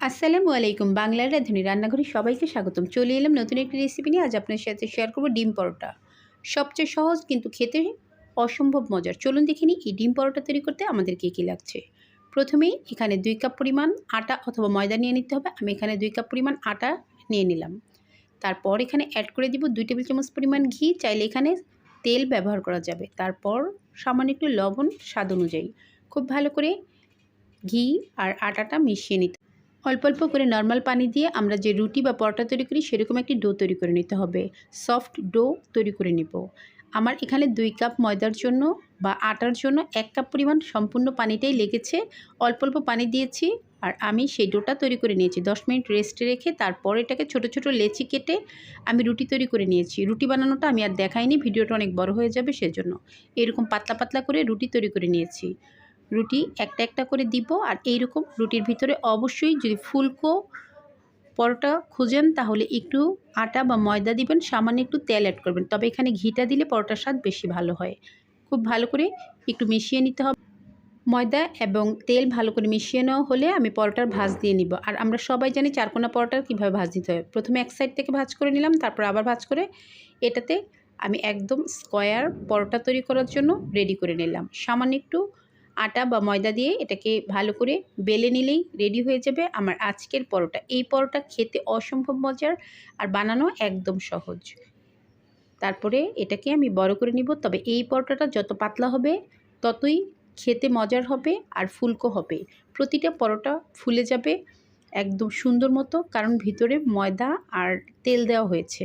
আসসালামু আলাইকুম, বাংলার রাঁধুনি রান্নাঘরে সবাইকে স্বাগতম। চলে এলাম নতুন একটি রেসিপি নিয়ে। আজ আপনার সাথে শেয়ার করব ডিম পরোটা। সবচেয়ে সহজ কিন্তু খেতে অসম্ভব মজার। চলুন দেখে নিই এই ডিম পরোটা তৈরি করতে আমাদের কী কী লাগছে। প্রথমেই এখানে দুই কাপ পরিমাণ আটা অথবা ময়দা নিয়ে নিতে হবে। আমি এখানে দুই কাপ পরিমাণ আটা নিয়ে নিলাম। তারপর এখানে অ্যাড করে দিব দুই টেবিল চামচ পরিমাণ ঘি। চাইলে এখানে তেল ব্যবহার করা যাবে। তারপর সামান্য একটু লবণ স্বাদ অনুযায়ী। খুব ভালো করে ঘি আর আটাটা মিশিয়ে নিতে অল্প অল্প করে নর্মাল পানি দিয়ে আমরা যে রুটি বা পরোটা তৈরি করি, সেরকম একটি ডো তৈরি করে নিতে হবে। সফট ডো তৈরি করে নিব। আমার এখানে দুই কাপ ময়দার জন্য বা আটার জন্য এক কাপ পরিমাণ সম্পূর্ণ পানিটাই লেগেছে। অল্প অল্প পানি দিয়েছি আর আমি সেই ডোটা তৈরি করে নিয়েছি। দশ মিনিট রেস্টে রেখে তারপর এটাকে ছোট ছোট লেচি কেটে আমি রুটি তৈরি করে নিয়েছি। রুটি বানানোটা আমি আর দেখাইনি, ভিডিওটা অনেক বড় হয়ে যাবে সেজন্য। এরকম পাতলা পাতলা করে রুটি তৈরি করে নিয়েছি। রুটি একটা একটা করে দিব আর এই রকম রুটির ভিতরে অবশ্যই যদি ফুলকো পরোটা খুঁজেন তাহলে একটু আটা বা ময়দা দিবেন, সামান্য একটু তেল অ্যাড করবেন। তবে এখানে ঘিটা দিলে পরোটার স্বাদ বেশি ভালো হয়। খুব ভালো করে একটু মিশিয়ে নিতে হবে। ময়দা এবং তেল ভালো করে মিশিয়ে নেওয়া হলে আমি পরোটার ভাজ দিয়ে নিব। আর আমরা সবাই জানি চারকোনা পরোটার কীভাবে ভাজ দিতে হয়। প্রথমে এক সাইড থেকে ভাজ করে নিলাম, তারপর আবার ভাজ করে এটাতে আমি একদম স্কোয়ার পরোটা তৈরি করার জন্য রেডি করে নিলাম। সামান্য একটু আটা বা ময়দা দিয়ে এটাকে ভালো করে বেলে নিলেই রেডি হয়ে যাবে। আমার আজকের পরোটা। এই পরোটা খেতে অসম্ভব মজার আর বানানো একদম সহজ। তারপরে এটাকে আমি বড় করে নিব। তবে এই পরোটাটা যত পাতলা হবে, ততই খেতে মজার হবে আর ফুলকো হবে। প্রতিটা পরোটা ফুলে যাবে। একদম সুন্দর মতো, কারণ ভিতরে ময়দা আর তেল দেওয়া হয়েছে।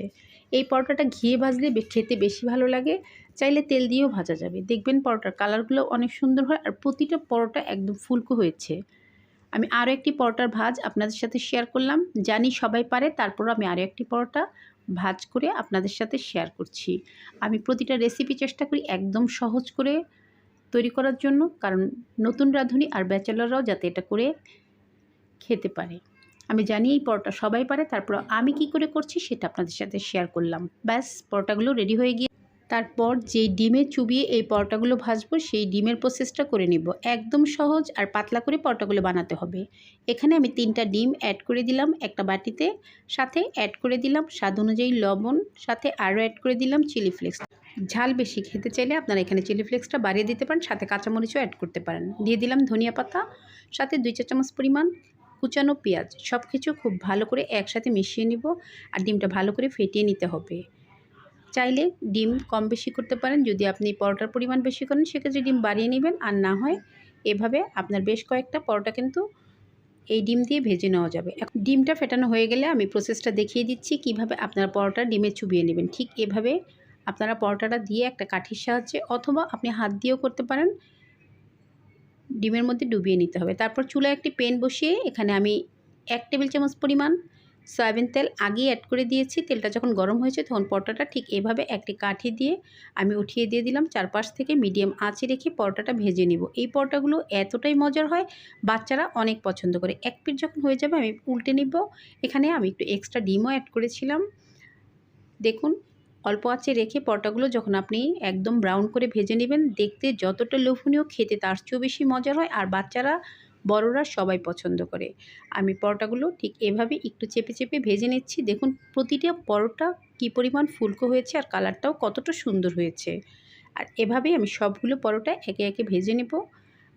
এই পরোটাটা ঘিয়ে ভাজলে খেতে বেশি ভালো লাগে। চাইলে তেল দিয়েও ভাজা যাবে। দেখবেন পরোটার কালারগুলো অনেক সুন্দর হয় আর প্রতিটা পরোটা একদম ফুলকো হয়েছে। আমি আরও একটি পরোটার ভাজ আপনাদের সাথে শেয়ার করলাম। জানি সবাই পারে তারপর আমি আরও একটি পরোটা ভাজ করে আপনাদের সাথে শেয়ার করছি। আমি প্রতিটা রেসিপি চেষ্টা করি একদম সহজ করে তৈরি করার জন্য, কারণ নতুন রাঁধুনি আর ব্যাচেলররাও যাতে এটা করে খেতে পারে। আমি জানি এই পরোটা সবাই পারে তারপর আমি কি করে করছি সেটা আপনাদের সাথে শেয়ার করলাম। ব্যাস, পরোটাগুলো রেডি হয়ে গিয়ে তারপর যে ডিমে চুবিয়ে এই পরোটাগুলো ভাজবো, সেই ডিমের প্রসেসটা করে নিব। একদম সহজ আর পাতলা করে পরোটাগুলো বানাতে হবে। এখানে আমি তিনটা ডিম অ্যাড করে দিলাম একটা বাটিতে, সাথে অ্যাড করে দিলাম স্বাদ অনুযায়ী লবণ, সাথে আরও অ্যাড করে দিলাম চিলি ফ্লেক্স ঝাল বেশি খেতে চাইলে আপনারা এখানে চিলি ফ্লেক্সটা বাড়িয়ে দিতে পারেন, সাথে কাঁচামরিচও অ্যাড করতে পারেন। দিয়ে দিলাম ধনিয়া পাতা, সাথে দুই চা চামচ পরিমাণ কুচানো পেঁয়াজ সব কিছু খুব ভালো করে একসাথে মিশিয়ে নিব আর ডিমটা ভালো করে ফেটিয়ে নিতে হবে। চাইলে ডিম কম বেশি করতে পারেন, যদি আপনি পরোটার পরিমাণ বেশি করেন, সেক্ষেত্রে ডিম বাড়িয়ে নেবেন আর না হয় এভাবে আপনার বেশ কয়েকটা পরোটা কিন্তু এই ডিম দিয়ে ভেজে নেওয়া যাবে। ডিমটা ফেটানো হয়ে গেলে আমি প্রসেসটা দেখিয়ে দিচ্ছি কীভাবে আপনারা পরোটা ডিমে চুবিয়ে নেবেন। ঠিক এভাবে আপনারা পরোটাটা দিয়ে একটা কাঠির সাহায্যে অথবা আপনি হাত দিয়েও করতে পারেন। ডিমের মধ্যে ডুবিয়ে নিতে হবে। তারপর চুলায় একটি পেন বসিয়ে এখানে আমি এক টেবিল চামচ পরিমাণ সয়াবিন তেল আগেই অ্যাড করে দিয়েছি। তেলটা যখন গরম হয়েছে তখন পরোটাটা ঠিক এভাবে একটি কাঠি দিয়ে আমি উঠিয়ে দিয়ে দিলাম। চারপাশ থেকে মিডিয়াম আঁচে রেখে পরোটাটা ভেজে নিব। এই পরোটাগুলো এতটাই মজার হয়, বাচ্চারা অনেক পছন্দ করে। এক পিঠ যখন হয়ে যাবে আমি উল্টে নিব। এখানে আমি একটু এক্সট্রা ডিমও অ্যাড করেছিলাম। দেখুন অল্প আঁচে রেখে পরোটাগুলো যখন আপনি একদম ব্রাউন করে ভেজে নেবেন, দেখতে যতটা লোভনীয়, খেতে তার চেয়েও বেশি মজার হয় আর বাচ্চারা, বড়রা সবাই পছন্দ করে। আমি পরোটাগুলো ঠিক এভাবে একটু চেপে চেপে ভেজে নিচ্ছি। দেখুন প্রতিটা পরোটা কী পরিমাণ ফুলকো হয়েছে আর কালারটাও কতটা সুন্দর হয়েছে। আর এভাবেই আমি সবগুলো পরোটা একে একে ভেজে নেব।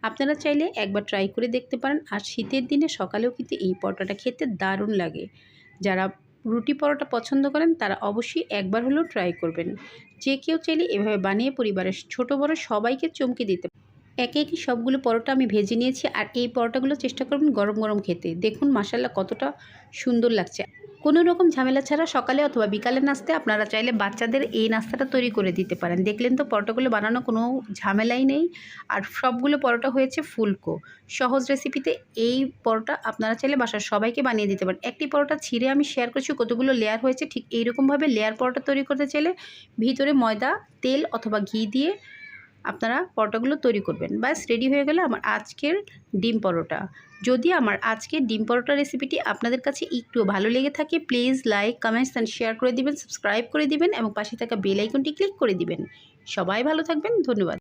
আপনারা চাইলে একবার ট্রাই করে দেখতে পারেন। আর শীতের দিনে সকালেও কিন্তু এই পরোটাটা খেতে দারুণ লাগে। যারা রুটি পরোটা পছন্দ করেন, তারা অবশ্যই একবার হলেও ট্রাই করবেন। যে কেউ চাইলে এভাবে বানিয়ে পরিবারের ছোট বড় সবাইকে চমকে দিতে একে একে সবগুলো পরোটা আমি ভেজে নিয়েছি, আর এই পরোটাগুলো চেষ্টা করবেন গরম গরম খেতে। দেখুন মাসাল্লা কতটা সুন্দর লাগছে। কোনো রকম ঝামেলা ছাড়া সকালে অথবা বিকালে নাস্তে আপনারা চাইলে বাচ্চাদের এই নাস্তাটা তৈরি করে দিতে পারেন। দেখলেন তো পরোটাগুলো বানানো কোনো ঝামেলাই নেই। আর সবগুলো পরোটা হয়েছে ফুলকো। সহজ রেসিপিতে এই পরোটা আপনারা চাইলে বাসার সবাইকে বানিয়ে দিতে পারেন। একটি পরোটা ছিঁড়ে আমি শেয়ার করছি, কতগুলো লেয়ার হয়েছে, ঠিক এইরকমভাবে লেয়ার পরোটা তৈরি করতে চাইলে ভিতরে ময়দা, তেল অথবা ঘি দিয়ে আপনারা পরোটাগুলো তৈরি করবেন। বাস রেডি হয়ে গেল আমার আজকের ডিম পরোটা। যদি আমার আজকের ডিম পরোটা রেসিপিটি আপনাদের কাছে একটু ভালো লেগে থাকে please like comments and share করে দিবেন সাবস্ক্রাইব করে দিবেন এবং পাশে থাকা বেল আইকনটি ক্লিক করে দিবেন। সবাই ভালো থাকবেন, ধন্যবাদ।